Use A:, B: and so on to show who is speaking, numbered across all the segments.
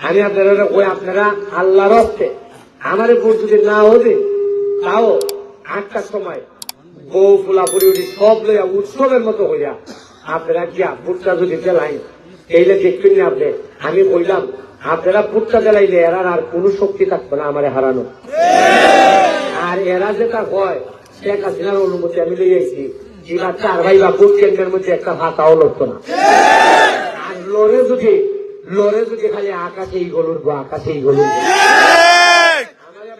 A: আমি আপনারা ওই আপনারা আল্লাহর হস্তে আমার ভোট যদি না হতে তাও আটটার সময় বউ ফুলা ফুরি উঠি সব লইয়া উৎসবের মতো হইয়া আপনারা গিয়া ভোটটা যদি দেলাই এইলে দেখবেন না আপনি, আমি কইলাম, আপনারা ভোটটা দেলাইলে এরা আর কোনো শক্তি থাকবে না আমারে হারানো। আর এরা যেটা হয়, শেখ হাসিনার অনুমতি আমি লই আইছি, এবার চার ভাই বা ভোট কেন্দ্রের মধ্যে একটা ভাতাও লড়তো না আর লড়ে যদি লড়ে যদি খালি আকাশে আকাশে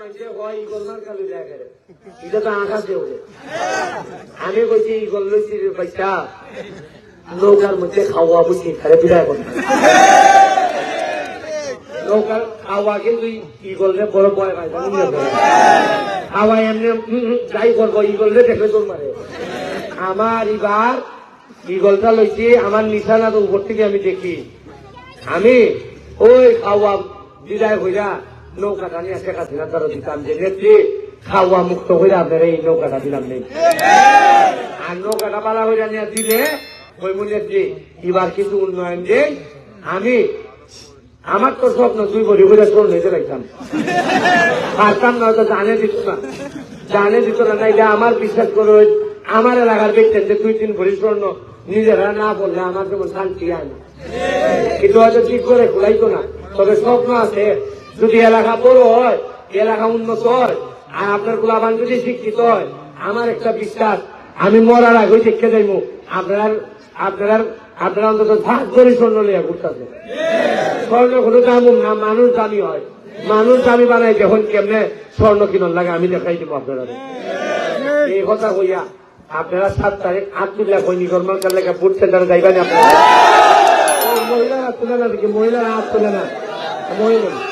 A: মানুষে হয় ইগল মার কালে দেখা এটা তো আকাশে ওঠে। আমি ইগল লইছি রে পয়সা নৌকার মধ্যে খাওয়া বুঝি খারে বিদায় করতে নৌকার খাওয়া কিন্তু ইগল রে বড় বয় ভাই খাওয়া এমনি যাই করব ইগল রে দেখলে তোর মারে। আমার এবার ইগলটা লইছি আমার নিশানা তো উপর থেকে আমি দেখি। আমি ওই খাওয়া বিদায় হইয়া নৌকাটা নিয়ে শেখ হাসিনা তারা দিতাম যে নেত্রী, খাওয়া মুক্ত হইয়া আপনারা এই নৌকাটা দিলাম নেই। আর নৌকাটা পালা হইরা নিয়ে দিলে ওই নেত্রী, এবার কিন্তু উন্নয়ন যে আমি আমার তো স্বপ্ন দুই বড়ি করে স্বর্ণ নিতে লাগতাম। পারতাম না, হয়তো জানে দিত না। জানে দিত না, নাইলে আমার বিশ্বাস করো আমার এলাকার ব্যক্তি যে দুই তিন ভরি স্বর্ণ নিজেরা না বললে আমার যেমন শান্তি হয় না। কিন্তু হয়তো ঠিক করে খোলাইতো না, তবে স্বপ্ন আছে, যদি এলাকা বড় হয়, এলাকা উন্নত হয়, আর আপনার গোলাবান যদি শিক্ষিত হয়, আমার একটা বিশ্বাস, আমি মরার আগে দেখতে যাইব আপনার আপনার, আপনারা অন্তত ভাগ করে স্বর্ণ লিয়া ঘুরতেছে। স্বর্ণ কোনো দাম না, মানুষ দামি হয়। মানুষ দামি বানাই দেখুন কেমনে স্বর্ণ কিনন লাগে আমি দেখাই দেবো আপনারা। এই কথা কইয়া আপনারা সাত তারিখ আট তুলিয়া কর্মকার লেখা বুট সেন্টারে যাইবেন আপনারা। মহিলারা তুলে না দেখি মহিলারা হাত তুলে না? মহিলা।